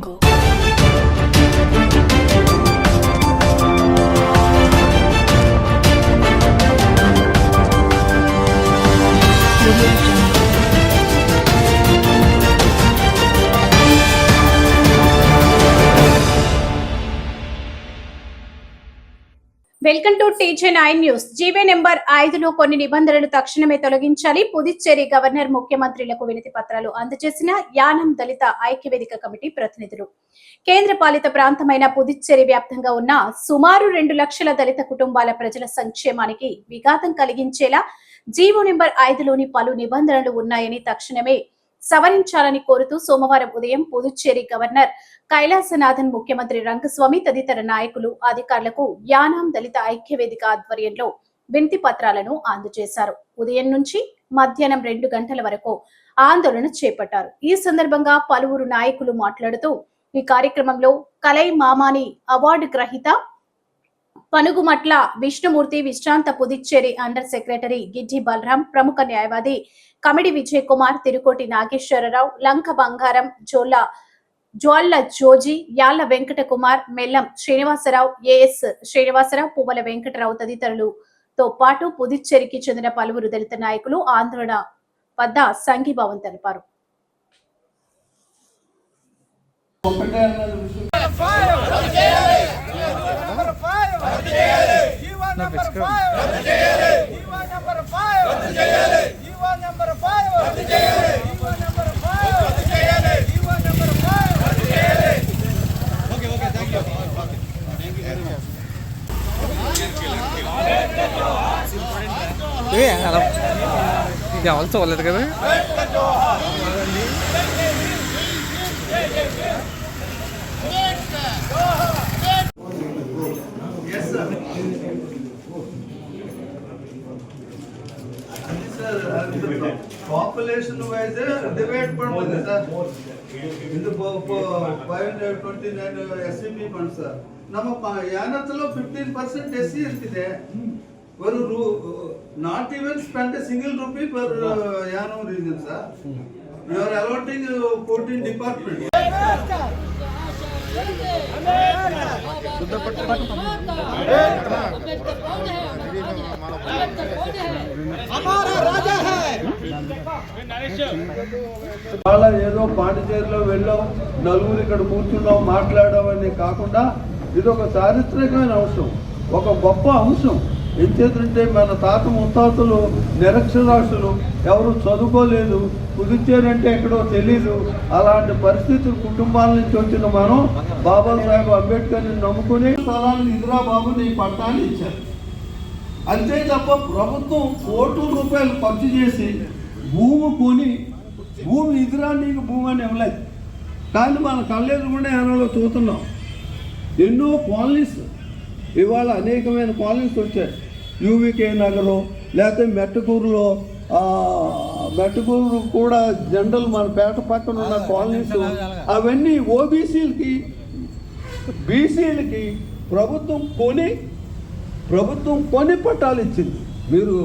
jungle. Welcome to TJ nine news. GO number ఐదులో కొన్ని నిబంధనలు తక్షణమే తొలగించాలి. పుదుచ్చేరి గవర్నర్ ముఖ్యమంత్రులకు వినతి పత్రాలు అందజేసిన యానం దళిత ఐక్యవేదిక కమిటీ ప్రతినిధులు. కేంద్ర పాలిత ప్రాంతమైన పుదుచ్చేరి వ్యాప్తంగా ఉన్న సుమారు రెండు లక్షల దళిత కుటుంబాల ప్రజల సంక్షేమానికి విఘాతం కలిగించేలా జీవో నెంబర్ ఐదులోని పలు నిబంధనలు ఉన్నాయని తక్షణమే సవరించాలని కోరుతూ సోమవారం ఉదయం పుదుచ్చేరి గవర్నర్ కైలాసనాథన్ ముఖ్యమంత్రి రంగస్వామి తదితర నాయకులు అధికారులకు యానాం దళిత ఐక్యవేదిక ఆధ్వర్యంలో వినతి పత్రాలను అందజేశారు. ఉదయం నుంచి మధ్యాహ్నం రెండు గంటల వరకు ఆందోళన చేపట్టారు. ఈ సందర్భంగా పలువురు నాయకులు మాట్లాడుతూ ఈ కార్యక్రమంలో కలై మామాని అవార్డు గ్రహీత పనుగుమట్ల విష్ణుమూర్తి విశ్రాంత పుదుచ్చేరి అండర్ సెక్రటరీ గిడ్డి బలరాం ప్రముఖ న్యాయవాది కమిడి విజయ్ కుమార్ తిరుకోటి నాగేశ్వరరావు లంక బంగారం జోల్ల జ్వాళ్ళ జోజి యాళ్ళ వెంకట కుమార్ మెల్లం శ్రీనివాసరావు ఏఎస్ శ్రీనివాసరావు పువ్వల వెంకటరావు తదితరులతో పాటు పుదుచ్చేరికి చెందిన పలువురు దళిత నాయకులు ఆందోళన వద్ద సంఘీభావం తెలిపారు. ఒకటే అన్నది ఏ అలా ఎవరు చూడలేదు కదా? ಪಾಪ್ಯುಲೇಷನ್ ವೈಸ್ ಡಿವೈಡ್ ಮಾಡ್ಬೋದು ಸರ್ ಇದು five hundred twenty nine S C B fund sir ನಮ್ಮ ಯಾನತ್లో ಫಿಫ್ಟೀನ್ ಪರ್ಸೆಂಟ್ ಎಸ್ ಸಿ ಇರ್ತಿದೆ ಒಂದು ರೂ not even spend single rupee per ಯಾನೋ reason sir you are allotting fourteen department వాళ్ళ ఏదో పాండిచేరిలో వెళ్ళాం నలుగురు ఇక్కడ కూర్చున్నాం మాట్లాడడం అనే కాకుండా ఇది ఒక చారిత్రకమైన అంశం ఒక గొప్ప అంశం. ఏం మన తాత ముత్తాతలు నిరక్షరాస్యులు ఎవరు చదువుకోలేదు పుదుచ్చేరంటే ఎక్కడో తెలీదు అలాంటి పరిస్థితులు కుటుంబాల నుంచి వచ్చిన మనం బాబా సాహెబ్ అంబేద్కర్ని నమ్ముకుని స్థలాన్ని ఇందిరాబాబుని పట్టాన్ని ఇచ్చారు. అంతే తప్ప ప్రభుత్వం కోట్ల రూపాయలు ఖర్చు చేసి భూమి కొని భూమి ఇదిరా నీకు భూమి అని ఇవ్వలేదు కానీ మన కళ్ళెదురుగుండా ఏనాలో చూస్తున్నాం. ఎన్నో కాలనీస్ ఇవాళ అనేకమైన కాలనీస్ వచ్చాయి. యూవికే నగరం లేకపోతే మెట్టకూరులో మెట్టకూరు కూడా జనరల్ మన పేట పక్కన ఉన్న కాలనీస్ అవన్నీ ఓబీసీలకి బీసీలకి ప్రభుత్వం కొని ప్రభుత్వం కొన్ని పట్టాలు ఇచ్చింది. మీరు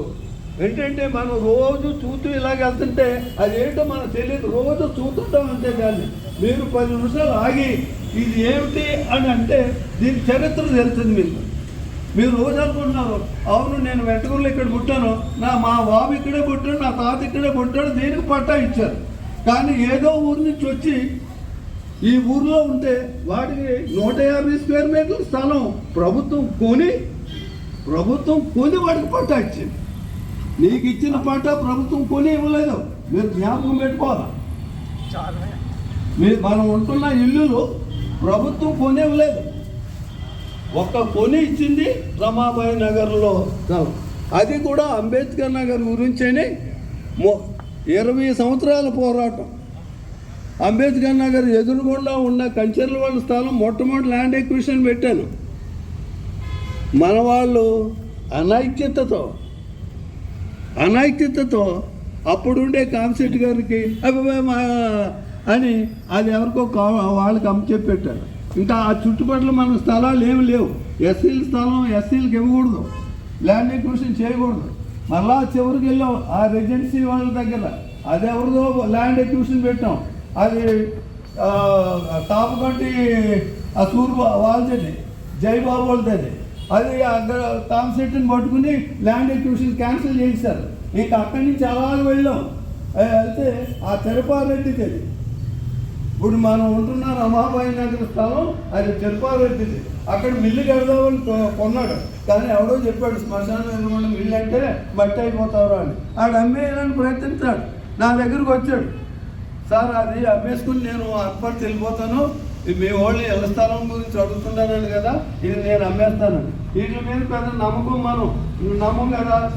ఏంటంటే మనం రోజు చూస్తూ ఇలాగ వెళ్తుంటే అదేంటో మనకు తెలియదు. రోజు చూస్తుంటాం అంతే దాన్ని మీరు పది నిమిషాలు ఆగి ఇది ఏమిటి అని అంటే దీని చరిత్ర తెలుస్తుంది మీకు. మీరు రోజు అనుకుంటున్నారు అవును నేను వెంటకూరులో ఇక్కడ పుట్టాను నా మా బాబు ఇక్కడే పుట్టాడు నా తాత ఇక్కడే పుట్టాడు దీనికి పట్టా ఇచ్చారు. కానీ ఏదో ఊరి నుంచి వచ్చి ఈ ఊర్లో ఉంటే వాటికి నూట యాభై స్క్వేర్ మీటర్ల స్థలం ప్రభుత్వం కొని ప్రభుత్వం కొని వాడికి పట్టా ఇచ్చింది. నీకు ఇచ్చిన పట్టా ప్రభుత్వం కొని ఇవ్వలేదు. మీరు జ్ఞాపకం పెట్టుకోవాలి? మీరు మనం ఉంటున్న ఇల్లులు ప్రభుత్వం కొని ఇవ్వలేదు. ఒక్క కొని ఇచ్చింది రమాబాయి నగర్లో. అది కూడా అంబేద్కర్ నగర్ గురించేనే ఇరవై సంవత్సరాల పోరాటం. అంబేద్కర్ నగర్ ఎదురుగుండా ఉన్న కంచెర్ల వాళ్ళ స్థలం మొట్టమొదటి ల్యాండ్ ఎక్విషన్ పెట్టాను. మన వాళ్ళు అనైక్యతతో అనైక్యతతో అప్పుడుండే కాంశెట్టి గారికి అబ్బాయి మా అని అది ఎవరికో కా వాళ్ళకి అమ్మచెప్పి పెట్టారు ఇంకా ఆ చుట్టుపక్కల మన స్థలాలు ఏమి లేవు. ఎస్సీల స్థలం ఎస్సీలకు ఇవ్వకూడదు. ల్యాండ్ ఎక్విషన్ చేయకూడదు. మళ్ళా చివరికి వెళ్ళాం. ఆ రెసిడెన్సీ వాళ్ళ దగ్గర. అది ఎవరిదో ల్యాండ్ ఎక్విషన్ పెట్టాం. అది ఆ, తాపకంటి ఆ సూర్య వాళ్ళది జైబాబు వాళ్ళది అది అక్కడ తామశెట్టిని పట్టుకుని ల్యాండ్ ఎక్విషన్ క్యాన్సిల్ చేశారు ఇంకా అక్కడి నుంచి అలాగే వెళ్ళాం. అయితే వెళ్తే ఆ తిరుపారెడ్డిది అది. ఇప్పుడు మనం ఉంటున్న రమాబాయి నగర స్థలం అది తిరుపారెడ్డిది. అక్కడ మిల్లు కడదామని కొ- కొన్నాడు. కానీ ఎవడో చెప్పాడు శ్మశానం ఎదురుకుండా మిల్లు అంటే మట్టి అయిపోతారు అని. ఆడు అమ్మేయాలని ప్రయత్నించాడు. నా దగ్గరకు వచ్చాడు. సార్ అది అమ్మేసుకుని నేను అర్పట్ వెళ్ళిపోతాను. మీ వాళ్ళు ఇళ్ళ స్థలం గురించి అడుగుతున్నారని కదా? ఇది నేను అమ్మేస్తాను వీటి మీద పెద్ద నమ్మకం మనం. నమ్మం కదా?